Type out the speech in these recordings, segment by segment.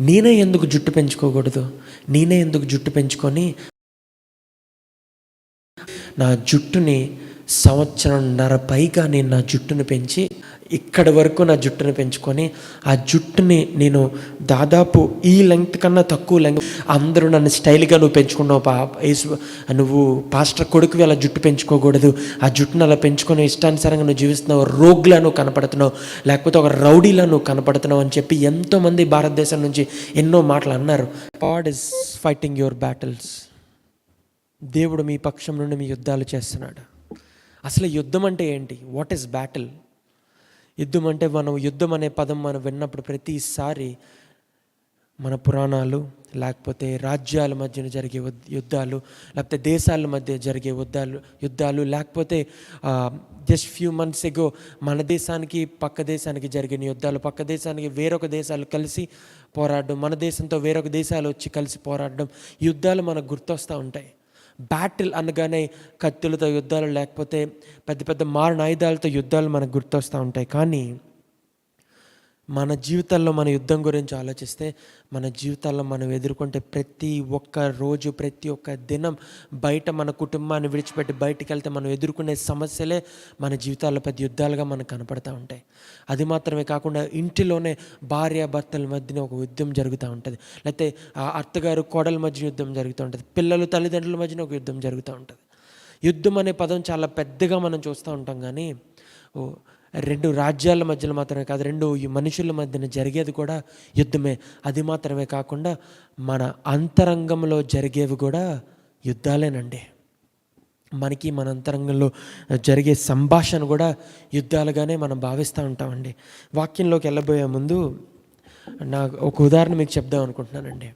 నేనే ఎందుకు జుట్టు పెంచుకోకూడదు? నేనే ఎందుకు జుట్టు పెంచుకొని నా జుట్టుని సంవత్సరంన్నర పైగా నేను నా జుట్టును పెంచి ఇక్కడి వరకు నా జుట్టును పెంచుకొని ఆ జుట్టుని నేను దాదాపు ఈ లెంగ్త్ కన్నా తక్కువ లెంగ్త్ అందరూ నన్ను స్టైల్గా నువ్వు పెంచుకున్నావు పా యేసు నువ్వు పాస్టర్ కొడుకువి అలా జుట్టు పెంచుకోకూడదు. ఆ జుట్టును అలా పెంచుకొని ఇష్టానుసారంగా నువ్వు జీవిస్తున్నావు రోగ్లా నువ్వు కనపడుతున్నావు లేకపోతే ఒక రౌడీలా నువ్వు కనపడుతున్నావు అని చెప్పి ఎంతోమంది భారతదేశం నుంచి ఎన్నో మాటలు అన్నారు. God is fighting your battles దేవుడు మీ పక్షం నుండి మీ యుద్ధాలు చేస్తున్నాడు. అసలు యుద్ధం అంటే ఏంటి? వాట్ ఈస్ బ్యాటిల్ యుద్ధం అంటే మనం యుద్ధం అనే పదం మనం విన్నప్పుడు ప్రతిసారి మన పురాణాలు లేకపోతే రాజ్యాల మధ్యన జరిగే యుద్ధాలు లేకపోతే దేశాల మధ్య జరిగే యుద్ధాలు యుద్ధాలు లేకపోతే జస్ట్ ఫ్యూ మంత్స్ ఎగో మన దేశానికి పక్క దేశానికి జరిగిన యుద్ధాలు పక్క దేశానికి వేరొక దేశాలు కలిసి పోరాడడం మన దేశంతో వేరొక దేశాలు వచ్చి కలిసి పోరాడడం యుద్ధాలు మనకు గుర్తొస్తూ ఉంటాయి. బ్యాటిల్ అనగానే కత్తులతో యుద్ధాలు లేకపోతే పెద్ద పెద్ద మారణ ఆయుధాలతో యుద్ధాలు మనకు గుర్తొస్తూ ఉంటాయి. కానీ మన జీవితాల్లో మన యుద్ధం గురించి ఆలోచిస్తే మన జీవితాల్లో మనం ఎదుర్కొంటే ప్రతి ఒక్క రోజు ప్రతి ఒక్క దినం బయట మన కుటుంబాన్ని విడిచిపెట్టి బయటికి వెళ్తే మనం ఎదుర్కొనే సమస్యలే మన జీవితాల్లో పెద్ద యుద్ధాలుగా మనకు కనపడతా ఉంటాయి. అది మాత్రమే కాకుండా ఇంటిలోనే భార్య భర్తల మధ్యన ఒక యుద్ధం జరుగుతూ ఉంటుంది. లేకపోతే ఆ అత్తగారు కోడల మధ్య యుద్ధం జరుగుతూ ఉంటుంది. పిల్లలు తల్లిదండ్రుల మధ్యన ఒక యుద్ధం జరుగుతూ ఉంటుంది. యుద్ధం అనే పదం చాలా పెద్దగా మనం చూస్తూ ఉంటాం కానీ ఓ రెండు రాజ్యాల మధ్యలో మాత్రమే కాదు రెండు ఈ మనుషుల మధ్యన జరిగేది కూడా యుద్ధమే. అది మాత్రమే కాకుండా మన అంతరంగంలో జరిగేవి కూడా యుద్ధాలేనండి. మనకి మన అంతరంగంలో జరిగే సంభాషణ కూడా యుద్ధాలుగానే మనం భావిస్తూ ఉంటామండి. వాక్యంలోకి వెళ్ళబోయే ముందు నా ఒక ఉదాహరణ మీకు చెప్దాం అనుకుంటున్నానండి.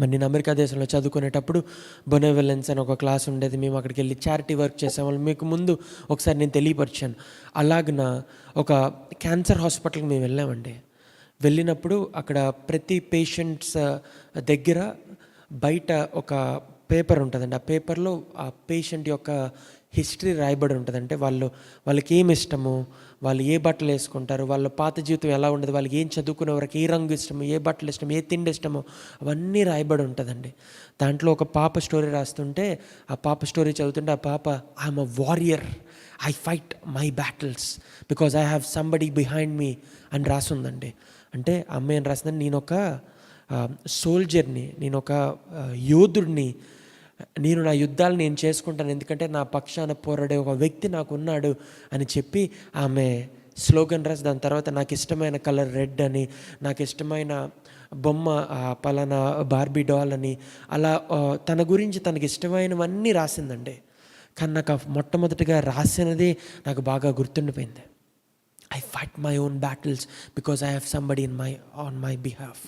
మరి నేను అమెరికా దేశంలో చదువుకునేటప్పుడు బొనెవెలెన్స్ అని ఒక క్లాస్ ఉండేది. మేము అక్కడికి వెళ్ళి చారిటీ వర్క్ చేసేవాళ్ళం మీకు ముందు ఒకసారి నేను తెలియపరిచాను. అలాగన ఒక క్యాన్సర్ హాస్పిటల్కి మేము వెళ్ళామండి. వెళ్ళినప్పుడు అక్కడ ప్రతి పేషెంట్స్ దగ్గర బయట ఒక పేపర్ ఉంటుందండి. ఆ పేపర్లో ఆ పేషెంట్ యొక్క హిస్టరీ రాయబడి ఉంటుంది. అంటే వాళ్ళు వాళ్ళకి ఏమి ఇష్టము? వాళ్ళు ఏ బట్టలు వేసుకుంటారు? వాళ్ళ పాత జీవితం ఎలా ఉండదు? వాళ్ళకి ఏం చదువుకునే వరకు ఏ రంగు ఇష్టము? ఏ బట్టలు ఇష్టము? ఏ తిండి ఇష్టమో? అవన్నీ రాయబడి ఉంటుందండి. దాంట్లో ఒక పాప స్టోరీ రాస్తుంటే ఆ పాప స్టోరీ చదువుతుంటే ఆ పాప I'm a warrior I fight my battles because I have somebody behind me అని రాసుందండి. అంటే అమ్మాయి అని రాసిందంటే నేను ఒక సోల్జర్ని నేను ఒక యోధుడిని నేను నా యుద్ధాలు నేను చేసుకుంటాను ఎందుకంటే నా పక్షాన పోరాడే ఒక వ్యక్తి నాకు ఉన్నాడు అని చెప్పి ఆమె స్లోగన్ రాసి దాని తర్వాత నాకు ఇష్టమైన కలర్ రెడ్ అని నాకు ఇష్టమైన బొమ్మ పలానా బార్బీ డాల్ అని అలా తన గురించి తనకి ఇష్టమైనవన్నీ రాసిందండి. కానీ నాకు మొట్టమొదటిగా రాసినది నాకు బాగా గుర్తుండిపోయింది. I fight my own battles because I have somebody in my on my behalf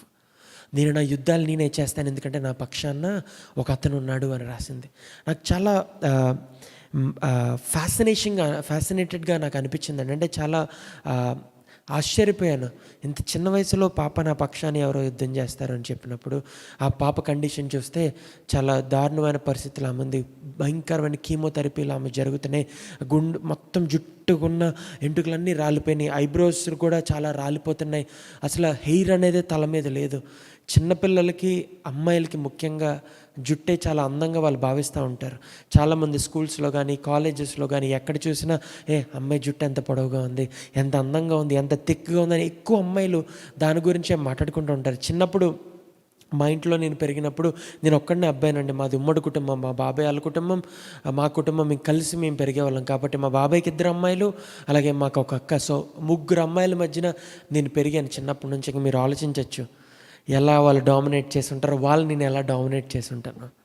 నేను నా యుద్ధాలు నేనే చేస్తాను ఎందుకంటే నా పక్షాన ఒక అతను ఉన్నాడు అని రాసింది. నాకు చాలా ఫ్యాసినేషన్గా ఫ్యాసినేటెడ్గా నాకు అనిపించింది అంటే చాలా ఆశ్చర్యపోయాను. ఇంత చిన్న వయసులో పాప నా పక్షాన్ని ఎవరో యుద్ధం చేస్తారు అని చెప్పినప్పుడు ఆ పాప కండిషన్ చూస్తే చాలా దారుణమైన పరిస్థితులు ఆమె ఉంది. భయంకరమైన కీమోథెరపీలు ఆమె జరుగుతున్నాయి. గుండు మొత్తం జుట్టుకున్న ఎంటుకలన్నీ రాలిపోయినాయి. ఐబ్రోస్ కూడా చాలా రాలిపోతున్నాయి. అసలు హెయిర్ అనేది తల మీద లేదు. చిన్నపిల్లలకి అమ్మాయిలకి ముఖ్యంగా జుట్టే చాలా అందంగా వాళ్ళు భావిస్తూ ఉంటారు. చాలామంది స్కూల్స్లో కానీ కాలేజెస్లో కానీ ఎక్కడ చూసినా ఏ అమ్మాయి జుట్టు ఎంత పొడవుగా ఉంది ఎంత అందంగా ఉంది ఎంత థిక్గా ఉందని ఎక్కువ అమ్మాయిలు దాని గురించే మాట్లాడుకుంటూ ఉంటారు. చిన్నప్పుడు మా ఇంట్లో నేను పెరిగినప్పుడు నేను ఒక్కడనే అబ్బాయినండి. మాది ఉమ్మడి కుటుంబం మా బాబాయ్ వాళ్ళ కుటుంబం మా కుటుంబం మేము కలిసి మేము పెరిగేవాళ్ళం. కాబట్టి మా బాబాయ్కి ఇద్దరు అమ్మాయిలు అలాగే మాకు ఒక అక్క. సో ముగ్గురు అమ్మాయిల మధ్యన నేను పెరిగాను చిన్నప్పటి నుంచి. ఇంకా మీరు ఆలోచించవచ్చు ఎలా వాళ్ళు డామినేట్ చేసి ఉంటారో వాళ్ళు నేను ఎలా డామినేట్ చేసి ఉంటాను.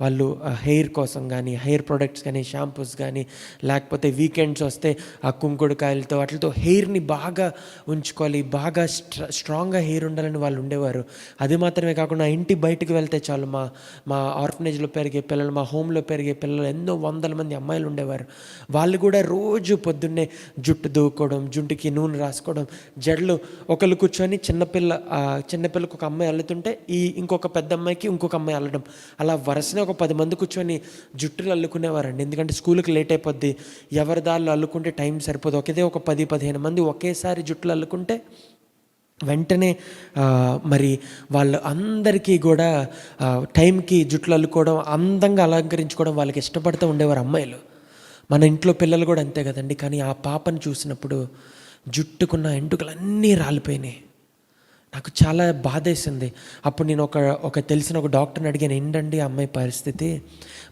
వాళ్ళు హెయిర్ కోసం కానీ హెయిర్ ప్రొడక్ట్స్ కానీ షాంపూస్ కానీ లేకపోతే వీకెండ్స్ వస్తే ఆ కుంకుడుకాయలతో వాటితో హెయిర్ని బాగా ఉంచుకోవాలి బాగా స్ట్రా స్ట్రాంగ్గా హెయిర్ ఉండాలని వాళ్ళు ఉండేవారు. అది మాత్రమే కాకుండా ఇంటి బయటికి వెళ్తే చాలు మా మా ఆర్ఫనేజ్లో పెరిగే పిల్లలు మా హోమ్లో పెరిగే పిల్లలు ఎన్నో వందల మంది అమ్మాయిలు ఉండేవారు. వాళ్ళు కూడా రోజు పొద్దున్నే జుట్టు దూకోవడం జుట్టుకి నూనె రాసుకోవడం జడలు ఒకళ్ళు కూర్చొని చిన్నపిల్ల చిన్నపిల్లకు ఒక అమ్మాయి అల్లుతుంటే ఈ ఇంకొక పెద్ద అమ్మాయికి ఇంకొక అమ్మాయి అల్లడం. అలా వరుసనే ఒక పది మంది కూర్చొని జుట్టులు అల్లుకునేవారండి. ఎందుకంటే స్కూల్కి లేట్ అయిపోద్ది. ఎవరి దారిలో అల్లుకుంటే టైం సరిపోదు. ఒకేదే ఒక పది పదిహేను మంది ఒకేసారి జుట్టులు అల్లుకుంటే వెంటనే మరి వాళ్ళు అందరికీ కూడా టైంకి జుట్లు అల్లుకోవడం అందంగా అలంకరించుకోవడం వాళ్ళకి ఇష్టపడుతూ ఉండేవారు అమ్మాయిలు. మన ఇంట్లో పిల్లలు కూడా అంతే కదండి. కానీ ఆ పాపను చూసినప్పుడు జుట్టుకున్న ఎంటుకలన్నీ రాలిపోయినాయి. నాకు చాలా బాధేసింది. అప్పుడు నేను ఒక ఒక తెలిసిన ఒక డాక్టర్ని అడిగాను ఏంటండి ఆ అమ్మాయి పరిస్థితి?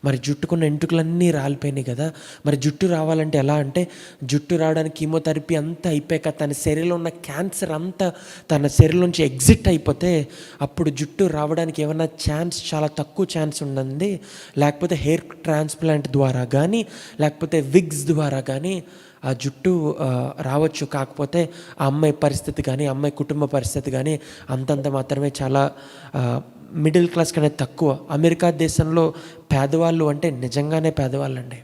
మరి జుట్టుకున్న ఎంటుకలన్నీ రాలిపోయినాయి కదా మరి జుట్టు రావాలంటే ఎలా అంటే జుట్టు రావడానికి కీమోథెరపీ అంతా అయిపోయాక తన శరీరంలో ఉన్న క్యాన్సర్ అంతా తన శరీరం నుంచి ఎగ్జిట్ అయిపోతే అప్పుడు జుట్టు రావడానికి ఏమైనా ఛాన్స్ చాలా తక్కువ ఛాన్స్ ఉండండి లేకపోతే హెయిర్ ట్రాన్స్ప్లాంట్ ద్వారా కానీ లేకపోతే విగ్స్ ద్వారా కానీ ఆ జుట్టు రావచ్చు. కాకపోతే ఆ అమ్మాయి పరిస్థితి కానీ అమ్మాయి కుటుంబ పరిస్థితి కానీ అంతంత మాత్రమే చాలా మిడిల్ క్లాస్ కన్నా తక్కువ. అమెరికా దేశంలో పేదవాళ్ళు అంటే నిజంగానే పేదవాళ్ళండి.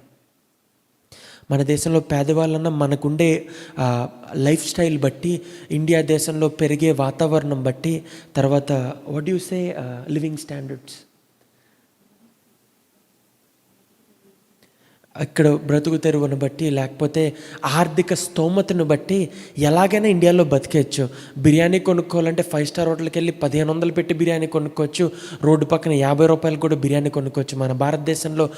మన దేశంలో పేదవాళ్ళన్న మనకుండే లైఫ్ స్టైల్ బట్టి ఇండియా దేశంలో పెరిగే వాతావరణం బట్టి తర్వాత what you say living standards ఇక్కడ బ్రతుకు తెరువును బట్టి లేకపోతే ఆర్థిక స్తోమతను బట్టి ఎలాగైనా ఇండియాలో బతికేయచ్చు బిర్యానీ కొనుక్కోవాలంటే ఫైవ్ స్టార్ హోటల్కి వెళ్ళి పదిహేను వందలు పెట్టి బిర్యానీ కొనుక్కోవచ్చు. రోడ్డు పక్కన యాభై రూపాయలు కూడా బిర్యానీ కొనుక్కోవచ్చు. మన భారతదేశంలో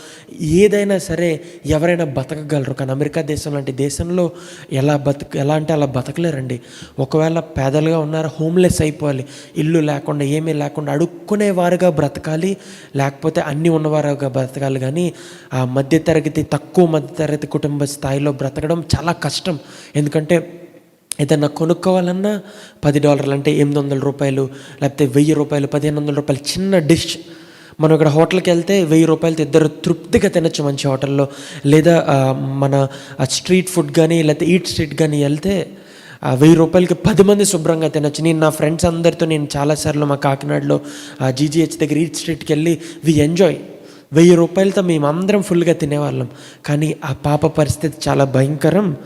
ఏదైనా సరే ఎవరైనా బతకగలరు. కానీ అమెరికా దేశం లాంటి దేశంలో ఎలా బతక ఎలా అంటే అలా బతకలేరండి. ఒకవేళ పేదలుగా ఉన్నారు హోమ్లెస్ అయిపోవాలి. ఇల్లు లేకుండా ఏమీ లేకుండా అడుక్కునేవారుగా బ్రతకాలి. లేకపోతే అన్నీ ఉన్నవారుగా బ్రతకాలి. కానీ ఆ మధ్యతరగతి తక్కువ మధ్యతరగతి కుటుంబ స్థాయిలో బ్రతకడం చాలా కష్టం. ఎందుకంటే ఏదన్నా కొనుక్కోవాలన్నా పది డాలర్లు అంటే ఎనిమిది వందల రూపాయలు లేకపోతే వెయ్యి రూపాయలు పదిహేను వందల రూపాయలు చిన్న డిష్. మనం ఇక్కడ హోటల్కి వెళ్తే వెయ్యి రూపాయలతో ఇద్దరు తృప్తిగా తినచ్చు మంచి హోటల్లో. లేదా మన స్ట్రీట్ ఫుడ్ కానీ లేకపోతే ఈట్ స్ట్రీట్ కానీ వెళ్తే ఆ వెయ్యి రూపాయలకి పది మంది శుభ్రంగా తినొచ్చు. నేను నా ఫ్రెండ్స్ అందరితో నేను చాలాసార్లు మా కాకినాడలో జీజీహెచ్ దగ్గర ఈట్ స్ట్రీట్కి వెళ్ళి వి ఎంజాయ్. వెయ్యి రూపాయలతో మేము అందరం ఫుల్గా తినేవాళ్ళం. కానీ ఆ పాప పరిస్థితి చాలా భయంకరం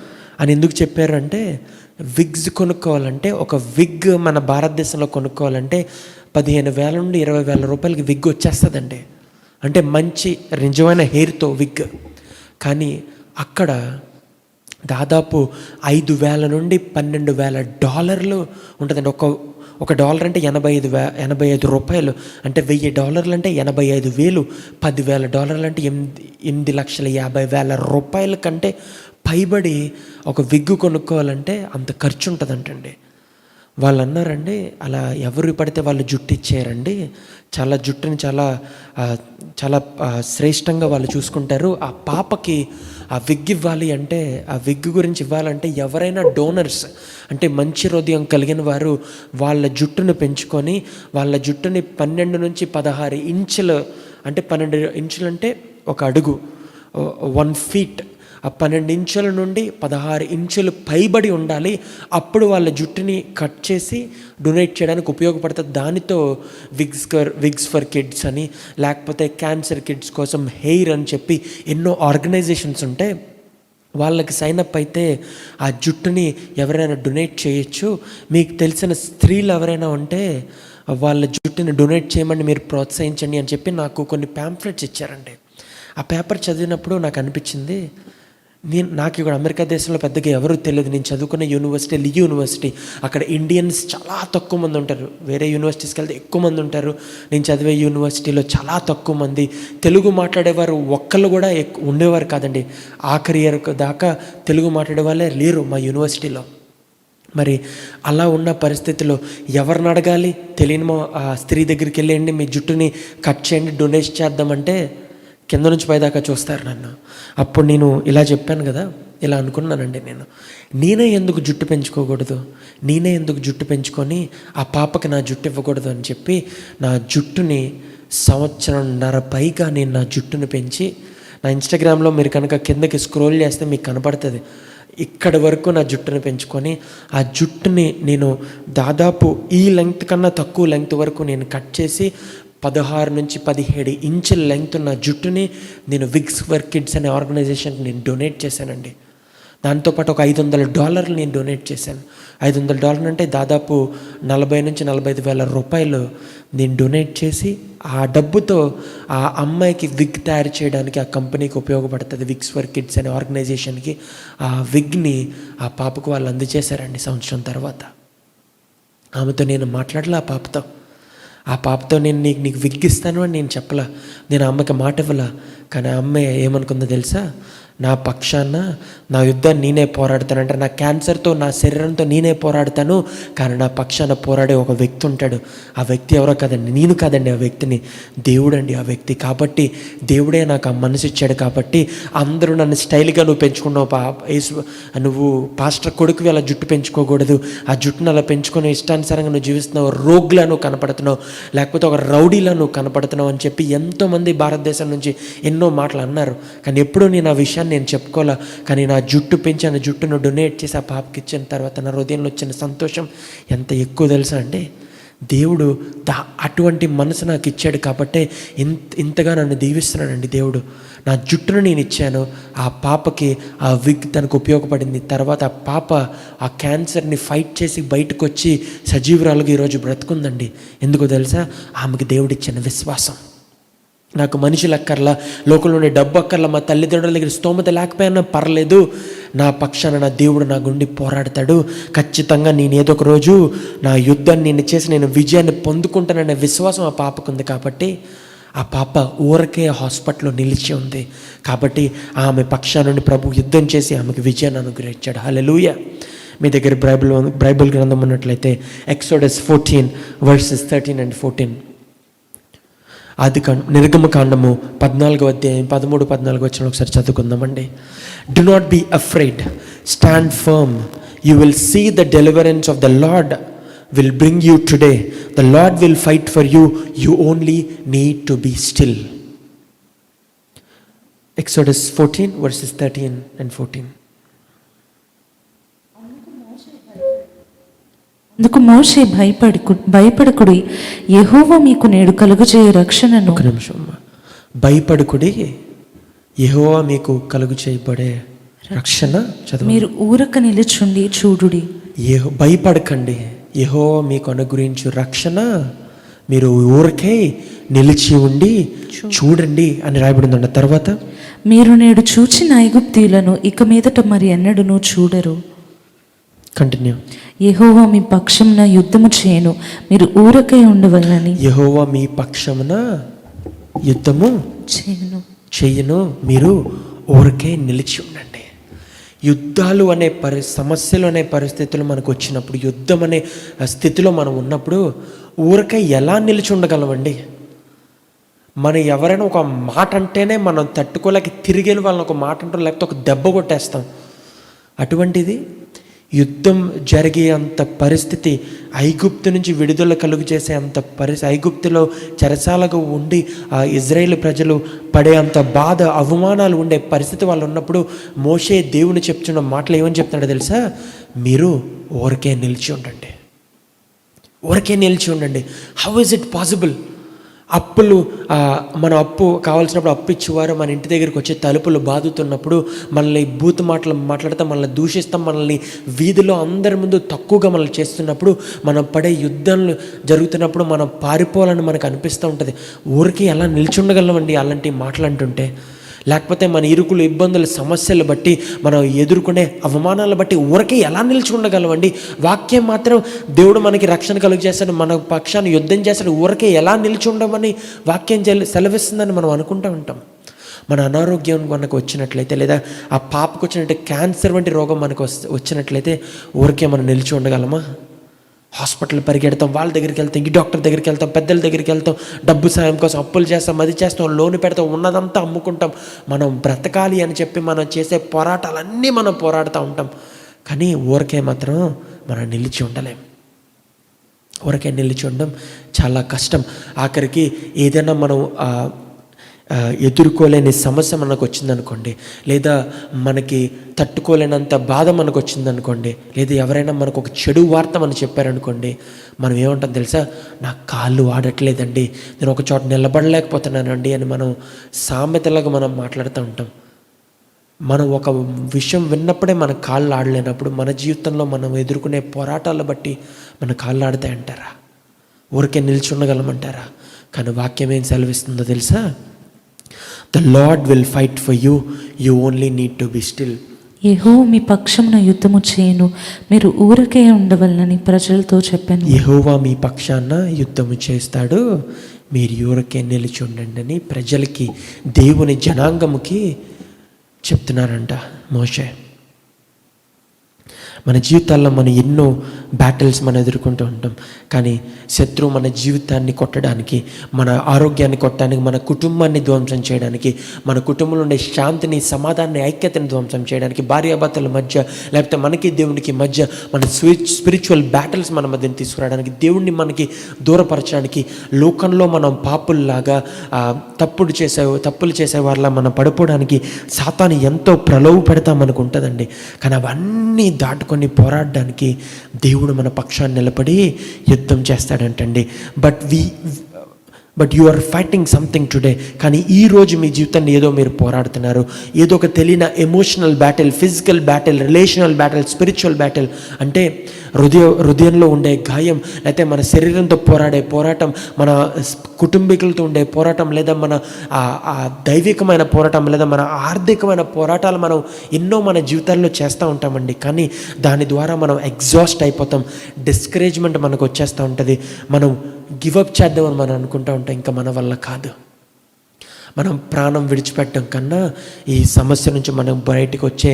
అని ఎందుకు చెప్పారు అంటే విగ్స్ కొనుక్కోవాలంటే ఒక విగ్ మన భారతదేశంలో కొనుక్కోవాలంటే పదిహేను వేల నుండి ఇరవై వేల రూపాయలకి విగ్ వచ్చేస్తుందండి. అంటే మంచి నిజమైన హెయిర్తో విగ్. కానీ అక్కడ దాదాపు ఐదు వేల నుండి పన్నెండు వేల డాలర్లు ఉంటుందండి. ఒక ఒక డాలర్ అంటే ఎనభై ఐదు వే ఎనభై ఐదు రూపాయలు. అంటే వెయ్యి డాలర్లు అంటే ఎనభై ఐదు వేలు. పదివేల డాలర్లు అంటే ఎనిమిది ఎనిమిది లక్షల యాభై వేల రూపాయల కంటే పైబడి ఒక విగ్గు కొనుక్కోవాలంటే అంత ఖర్చు ఉంటుందంటండి వాళ్ళు అన్నారండి అలా ఎవరు పడితే వాళ్ళు జుట్టు ఇచ్చారండి చాలా జుట్టుని చాలా చాలా శ్రేష్టంగా వాళ్ళు చూసుకుంటారు. ఆ పాపకి ఆ విగ్ ఇవ్వాలి అంటే ఆ విగ్ గురించి ఇవ్వాలంటే ఎవరైనా డోనర్స్ అంటే మంచి హృదయం కలిగిన వారు వాళ్ళ జుట్టును పెంచుకొని వాళ్ళ జుట్టుని పన్నెండు నుంచి పదహారు ఇంచులు అంటే పన్నెండు ఇంచులు అంటే ఒక అడుగు వన్ ఫీట్ ఆ పన్నెండు ఇంచుల నుండి పదహారు ఇంచులు పైబడి ఉండాలి. అప్పుడు వాళ్ళ జుట్టుని కట్ చేసి డొనేట్ చేయడానికి ఉపయోగపడుతుంది. దానితో wigs for wigs for kids అని లేకపోతే క్యాన్సర్ కిడ్స్ కోసం హెయిర్ అని చెప్పి ఎన్నో ఆర్గనైజేషన్స్ ఉంటాయి వాళ్ళకి సైన్ అప్ అయితే ఆ జుట్టుని ఎవరైనా డొనేట్ చేయొచ్చు. మీకు తెలిసిన స్త్రీలు ఎవరైనా ఉంటే వాళ్ళ జుట్టుని డొనేట్ చేయమని మీరు ప్రోత్సహించండి అని చెప్పి నాకు కొన్ని ప్యాంప్లెట్స్ ఇచ్చారండి. ఆ పేపర్ చదివినప్పుడు నాకు అనిపించింది నేను నాకు ఇక్కడ అమెరికా దేశంలో పెద్దగా ఎవరు తెలియదు. నేను చదువుకున్న యూనివర్సిటీ లీ యూనివర్సిటీ. అక్కడ ఇండియన్స్ చాలా తక్కువ మంది ఉంటారు. వేరే యూనివర్సిటీస్కి వెళ్తే ఎక్కువ మంది ఉంటారు. నేను చదివే యూనివర్సిటీలో చాలా తక్కువ మంది. తెలుగు మాట్లాడేవారు ఒక్కళ్ళు కూడా ఎక్కువ ఉండేవారు కాదండి. ఆఖరి ఇయర్ దాకా తెలుగు మాట్లాడే వాళ్ళే లేరు మా యూనివర్సిటీలో. మరి అలా ఉన్న పరిస్థితిలో ఎవరిని అడగాలి? తెలియని మా ఆ స్త్రీ దగ్గరికి వెళ్ళండి మీ జుట్టుని కట్ చేయండి డొనేట్ చేద్దామంటే కింద నుంచి పైదాకా చూస్తారు నన్ను. అప్పుడు నేను ఇలా చెప్పాను కదా ఇలా అనుకున్నానండి నేను. నేనే ఎందుకు జుట్టు పెంచుకోకూడదు? నేనే ఎందుకు జుట్టు పెంచుకొని ఆ పాపకి నా జుట్టు ఇవ్వకూడదు అని చెప్పి నా జుట్టుని సంవత్సరంన్నర పైగా నేను నా జుట్టును పెంచి నా ఇన్స్టాగ్రామ్లో మీరు కనుక కిందకి స్క్రోల్ చేస్తే మీకు కనపడుతుంది. ఇక్కడి వరకు నా జుట్టుని పెంచుకొని ఆ జుట్టుని నేను దాదాపు ఈ లెంగ్త్ కన్నా తక్కువ లెంగ్త్ వరకు నేను కట్ చేసి పదహారు నుంచి పదిహేడు ఇంచుల లెంగ్త్ ఉన్న జుట్టుని నేను విగ్స్ ఫర్ కిడ్స్ అనే ఆర్గనైజేషన్కి నేను డొనేట్ చేశానండి. దాంతోపాటు ఒక ఐదు వందల డాలర్లు నేను డొనేట్ చేశాను. ఐదు వందల డాలర్లు అంటే దాదాపు నలభై నుంచి నలభై ఐదు వేల రూపాయలు నేను డొనేట్ చేసి ఆ డబ్బుతో ఆ అమ్మాయికి విగ్ తయారు చేయడానికి ఆ కంపెనీకి ఉపయోగపడుతుంది విగ్స్ ఫర్ కిడ్స్ అనే ఆర్గనైజేషన్కి ఆ విగ్ని ఆ పాపకు వాళ్ళు అందజేశారండి సంవత్సరం తర్వాత. ఆమెతో నేను మాట్లాడలే ఆ పాపతో. ఆ పాపతో నేను నీకు నీకు విగ్గిస్తాను అని నేను చెప్పలా. నేను ఆ అమ్మకి మాట ఇవ్వలా. కానీ ఆ అమ్మాయి ఏమనుకుందో తెలుసా? నా పక్షాన నా యుద్ధాన్ని నేనే పోరాడతానంటే నా క్యాన్సర్తో నా శరీరంతో నేనే పోరాడతాను. కానీ నా పక్షాన పోరాడే ఒక వ్యక్తి ఉంటాడు. ఆ వ్యక్తి ఎవరో కదండి నేను కాదండి ఆ వ్యక్తిని. దేవుడండి ఆ వ్యక్తి. కాబట్టి దేవుడే నాకు ఆ మనసు ఇచ్చాడు కాబట్టి అందరూ నన్ను స్టైల్గా నువ్వు పెంచుకున్నావు. పా నువ్వు పాస్టర్ కొడుకువి అలా జుట్టు పెంచుకోకూడదు. ఆ జుట్టును అలా పెంచుకొని ఇష్టానుసారంగా నువ్వు జీవిస్తున్నావు. రోగ్లా నువ్వు కనపడుతున్నావు. లేకపోతే ఒక రౌడీలా నువ్వు కనపడుతున్నావు అని చెప్పి ఎంతోమంది భారతదేశం నుంచి ఎన్నో మాటలు అన్నారు. కానీ ఎప్పుడూ నేను ఆ విషయాన్ని నేను చెప్పుకోలే. కానీ నా జుట్టు పెంచి ఆ జుట్టును డొనేట్ చేసి ఆ పాపకి ఇచ్చిన తర్వాత నా హృదయంలో వచ్చిన సంతోషం ఎంత ఎక్కువ తెలుసా అండి దేవుడు దా అటువంటి మనసు నాకు ఇచ్చాడు కాబట్టే ఇంత ఇంతగా నన్ను దీవిస్తున్నాడండి దేవుడు. నా జుట్టును నేను ఇచ్చాను. ఆ పాపకి ఆ విగ్ తనకు ఉపయోగపడింది. తర్వాత ఆ పాప ఆ క్యాన్సర్ని ఫైట్ చేసి బయటకు వచ్చి సజీవురాలుగా ఈరోజు బ్రతుకుందండి. ఎందుకో తెలుసా? ఆమెకు దేవుడిచ్చిన విశ్వాసం. నాకు మనుషులు అక్కర్లా లోకంలోని డబ్బు అక్కర్లా మా తల్లిదండ్రుల దగ్గర స్తోమత లేకపోయినా పర్లేదు. నా పక్షాన నా దేవుడు నా గుండి పోరాడతాడు. ఖచ్చితంగా నేను ఏదో ఒక రోజు నా యుద్ధాన్ని నేను చేసి నేను విజయాన్ని పొందుకుంటాననే విశ్వాసం ఆ పాపకు ఉంది కాబట్టి ఆ పాప ఊరకే హాస్పిటల్లో నిలిచి ఉంది కాబట్టి ఆమె పక్షానుండి ప్రభు యుద్ధం చేసి ఆమెకు విజయాన్ని అనుగ్రహించాడు. హలలుయ మీ దగ్గర బైబిల్ బైబిల్ గ్రంథం ఉన్నట్లయితే Exodus fourteen verses thirteen and fourteen ఆది కాండ నిర్గమ కాండము పద్నాలుగో అధ్యాయం పదమూడు పద్నాలుగు వచ్చిన ఒకసారి చదువుకుందామండి. Do not be afraid stand firm you will see the deliverance of the Lord will bring you today the Lord will fight for you you only need to be still Exodus fourteen verses thirteen and fourteen అందుకు మోషే భయపడకు భయపడకుడి. యెహోవా మీకు నేడు కలుగజేయ రక్షణను. ఒక నిమిషం అమ్మా. భయపడుకుడి యెహోవా మీకు కలుగు చేయబడే రక్షణ చదువు మీరు ఊరక నిలుచుండి చూడుడి. యెహో భయపడకండి. యహో మీకు అనుగ్రహించు రక్షణ. మీరు ఊరికే నిలిచి ఉండి చూడండి అని రాయబడిందండి తర్వాత మీరు నేడు చూచిన ఐగుప్తీయులను ఇక మీదట మరి ఎన్నడూనూ చూడరు. కంటిన్యూ యెహోవా మీ పక్షంన యుద్ధము చేయను. మీరు ఊరకై ఉండవలనని యహోవా మీ పక్షమున యుద్ధము చేయను. చెయ్యను మీరు ఊరికే నిలిచి ఉండండి. యుద్ధాలు అనే పరి సమస్యలు అనే పరిస్థితులు మనకు వచ్చినప్పుడు యుద్ధం అనే స్థితిలో మనం ఉన్నప్పుడు ఊరికే ఎలా నిలిచి ఉండగలమండి? మనం ఎవరైనా ఒక మాట అంటేనే మనం తట్టుకోలేక తిరిగేది వాళ్ళని ఒక మాట అంటాం లేకపోతే ఒక దెబ్బ కొట్టేస్తాం. అటువంటిది యుద్ధం జరిగే అంత పరిస్థితి ఐగుప్తు నుంచి విడుదల కలుగు చేసే అంత పరిస్థితి ఐగుప్తులో చెరసాలగా ఉండి ఆ ఇజ్రాయేల్ ప్రజలు పడే అంత బాధ అవమానాలు ఉండే పరిస్థితి వాళ్ళు ఉన్నప్పుడు మోషే దేవుని చెప్తున్న మాటలు ఏమని చెప్తున్నాడో తెలుసా? మీరు ఊరికే నిలిచి ఉండండి. ఊరికే నిలిచి ఉండండి. హౌ ఇస్ ఇట్ పాసిబుల్ అప్పులు మన అప్పు కావాల్సినప్పుడు అప్పు ఇచ్చేవారు మన ఇంటి దగ్గరికి వచ్చి తలుపులు బాదుతున్నప్పుడు మనల్ని బూత్ మాటలు మాట్లాడతాం మనల్ని దూషిస్తాం మనల్ని వీధిలో అందరి ముందు తక్కువగా మనల్ని చేస్తున్నప్పుడు మనం పడే యుద్ధాలు జరుగుతున్నప్పుడు మనం పారిపోవాలని మనకు అనిపిస్తూ ఉంటుంది. ఊరికి ఎలా నిల్చుండగలమండి అలాంటి మాటలు అంటుంటే లేకపోతే మన ఇరుకులు ఇబ్బందులు సమస్యలు బట్టి మనం ఎదుర్కొనే అవమానాలు బట్టి ఊరకే ఎలా నిలిచి ఉండగలమండి వాక్యం మాత్రం దేవుడు మనకి రక్షణ కలుగు చేస్తాడు మన పక్షాన్ని యుద్ధం చేస్తాడు ఊరకే ఎలా నిలిచి ఉండమని వాక్యం సెలవిస్తుందని మనం అనుకుంటూ ఉంటాం. మన అనారోగ్యం మనకు వచ్చినట్లయితే లేదా ఆ పాపకు వచ్చినట్టు క్యాన్సర్ వంటి రోగం మనకు వచ్చినట్లయితే ఊరికే మనం నిలిచి ఉండగలమా? హాస్పిటల్ పరిగెడతాం వాళ్ళ దగ్గరికి వెళ్తాం ఈ డాక్టర్ దగ్గరికి వెళ్తాం పెద్దల దగ్గరికి వెళ్తాం డబ్బు సాయం కోసం అప్పులు చేస్తాం అది చేస్తాం లోన్ పెడతాం ఉన్నదంతా అమ్ముకుంటాం. మనం బ్రతకాలి అని చెప్పి మనం చేసే పోరాటాలన్నీ మనం పోరాడుతూ ఉంటాం. కానీ ఊరికే మాత్రం మనం నిలిచి ఉండలేం. ఊరికే నిలిచి ఉండడం చాలా కష్టం. ఆఖరికి ఏదైనా మనం ఎదుర్కోలేని సమస్య మనకు వచ్చిందనుకోండి లేదా మనకి తట్టుకోలేనంత బాధ మనకు వచ్చిందనుకోండి లేదా ఎవరైనా మనకు ఒక చెడు వార్త మనం చెప్పారనుకోండి మనం ఏమంటాం తెలుసా? నా కాళ్ళు ఆడట్లేదండి నేను ఒక చోట నిలబడలేకపోతున్నానండి అని మనం సామెతలాగా మనం మాట్లాడుతూ ఉంటాం. మనం ఒక విషయం విన్నప్పుడే మన కాళ్ళు ఆడలేనప్పుడు మన జీవితంలో మనం ఎదుర్కొనే పోరాటాలు బట్టి మన కాళ్ళు ఆడతాయంటారా? ఊరికే నిల్చుండగలమంటారా? కానీ వాక్యం ఏం సెలవిస్తుందో తెలుసా? The Lord will fight for you you only need to be still యెహో మీ పక్షమున యుద్ధము చేయను. మీరు ఊరకే ఉండవలనని ప్రజలతో చెప్పాను. యెహోవా మీ పక్షాన యుద్ధము చేస్తాడు. మీరు ఊరికే నిలిచి ఉండండి అని ప్రజలకి దేవుని జనాంగముకి చెప్తున్నారంట మోషే. మన జీవితాల్లో మనం ఎన్నో బ్యాటిల్స్ మనం ఎదుర్కొంటూ ఉంటాం. కానీ శత్రువు మన జీవితాన్ని కొట్టడానికి మన ఆరోగ్యాన్ని కొట్టడానికి మన కుటుంబాన్ని ధ్వంసం చేయడానికి మన కుటుంబంలో ఉండే శాంతిని సమాధానాన్ని ఐక్యతని ధ్వంసం చేయడానికి భార్యాభర్తల మధ్య లేకపోతే మనకి దేవునికి మధ్య మన స్పిరిచువల్ బ్యాటిల్స్ మన మధ్యని తీసుకురావడానికి దేవుణ్ణి మనకి దూరపరచడానికి లోకంలో మనం పాపుల్లాగా తప్పుడు చేసే తప్పులు చేసేవారిలా మనం పడిపోవడానికి సాతాను ఎంతో ప్రలోభ పెడతాం మనకు ఉంటుందండి కానీ అవన్నీ దాటుకొని పోరాడడానికి దేవుడు మన పక్షాన్ని నిలబడి యుద్ధం చేస్తాడంటండి. But we but you are fighting something today కానీ ఈ రోజు మీ జీవితాన్ని ఏదో మీరు పోరాడుతున్నారు. ఏదో ఒక తెలియని emotional battle physical battle relational battle spiritual battle అంటే హృదయ హృదయంలో ఉండే గాయం లేకపోతే మన శరీరంతో పోరాడే పోరాటం మన కుటుంబీకులతో ఉండే పోరాటం లేదా మన ఆ- దైవికమైన పోరాటం లేదా మన ఆర్థికమైన పోరాటాలు మనం ఎన్నో మన జీవితాల్లో చేస్తూ ఉంటామండి. కానీ దాని ద్వారా మనం ఎగ్జాస్ట్ అయిపోతాం. డిస్కరేజ్మెంట్ మనకు వచ్చేస్తూ ఉంటుంది. మనం గివప్ చేద్దామని మనం అనుకుంటూ ఉంటాం. ఇంకా మన వల్ల కాదు. మనం ప్రాణం విడిచిపెట్టడం కన్నా ఈ సమస్య నుంచి మనం బయటకు వచ్చే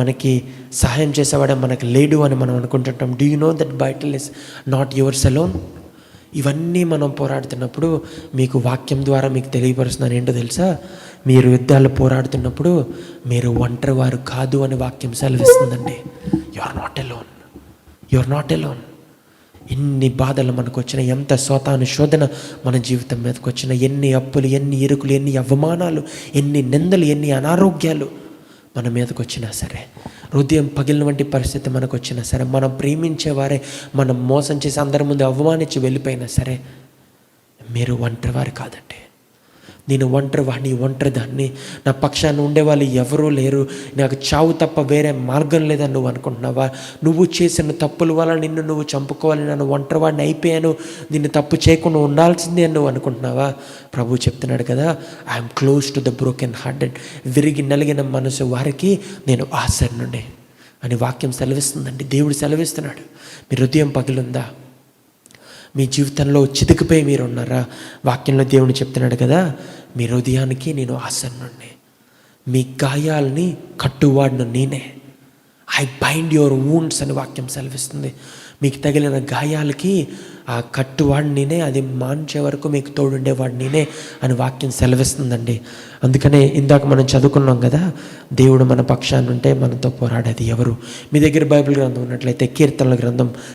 మనకి సహాయం చేసేవాడే మనకి లేడు అని మనం అనుకుంటుంటాం. Do you know that battle is not yours alone ఇవన్నీ మనం పోరాడుతున్నప్పుడు మీకు వాక్యం ద్వారా మీకు తెలియపరుస్తున్నాను. ఏంటో తెలుసా? మీరు యుద్ధాలు పోరాడుతున్నప్పుడు మీరు ఒంటరి వారు కాదు అని వాక్యం సెలవిస్తుందండి. You are not alone you are not alone ఎన్ని బాధలు మనకు వచ్చిన ఎంత స్వతాను శోధన మన జీవితం మీదకి వచ్చిన ఎన్ని అప్పులు ఎన్ని ఇరుకులు ఎన్ని అవమానాలు ఎన్ని నిందలు ఎన్ని అనారోగ్యాలు మన మీదకి వచ్చినా సరే హృదయం పగిలిన వంటి పరిస్థితి మనకు వచ్చినా సరే మనం ప్రేమించేవారే మనం మోసం చేసి అందరి ముందు అవమానించి వెళ్ళిపోయినా సరే మీరు ఒంటరివారు కాదండి. నేను ఒంటరి వాడిని ఒంటరి దాన్ని నా పక్షాన ఉండేవాళ్ళు ఎవరూ లేరు. నాకు చావు తప్ప వేరే మార్గం లేదని నువ్వు అనుకుంటున్నావా? నువ్వు చేసిన తప్పుల వల్ల నిన్ను నువ్వు చంపుకోవాలి. నన్ను ఒంటరి వాడిని అయిపోయాను. నిన్ను తప్పు చేయకుండా ఉండాల్సిందే అని నువ్వు అనుకుంటున్నావా? ప్రభు చెప్తున్నాడు కదా I'm close to the broken hearted విరిగి నలిగిన మనసు వారికి నేను ఆశరణుడే అని వాక్యం సెలవిస్తుందండి. దేవుడు సెలవిస్తున్నాడు. మీ హృదయం పగిలుందా? మీ జీవితంలో చితికిపోయి మీరు ఉన్నారా వాక్యంలో దేవుని చెప్తున్నాడు కదా మీ హృదయానికి నేను ఆసన్నుండి మీ గాయాలని కట్టువాడిను నేనే. ఐ బైండ్ యువర్ వూండ్స్ అని వాక్యం సెలవిస్తుంది. మీకు తగిలిన గాయాలకి ఆ కట్టువాడు నేనే అది మాంచే వరకు మీకు తోడుండేవాడు నేనే అని వాక్యం సెలవిస్తుందండి. అందుకనే ఇందాక మనం చదువుకున్నాం కదా దేవుడు మన పక్షాన్ని ఉంటే మనతో పోరాడేది ఎవరు? మీ దగ్గర బైబిల్ గ్రంథం ఉన్నట్లయితే కీర్తనల గ్రంథం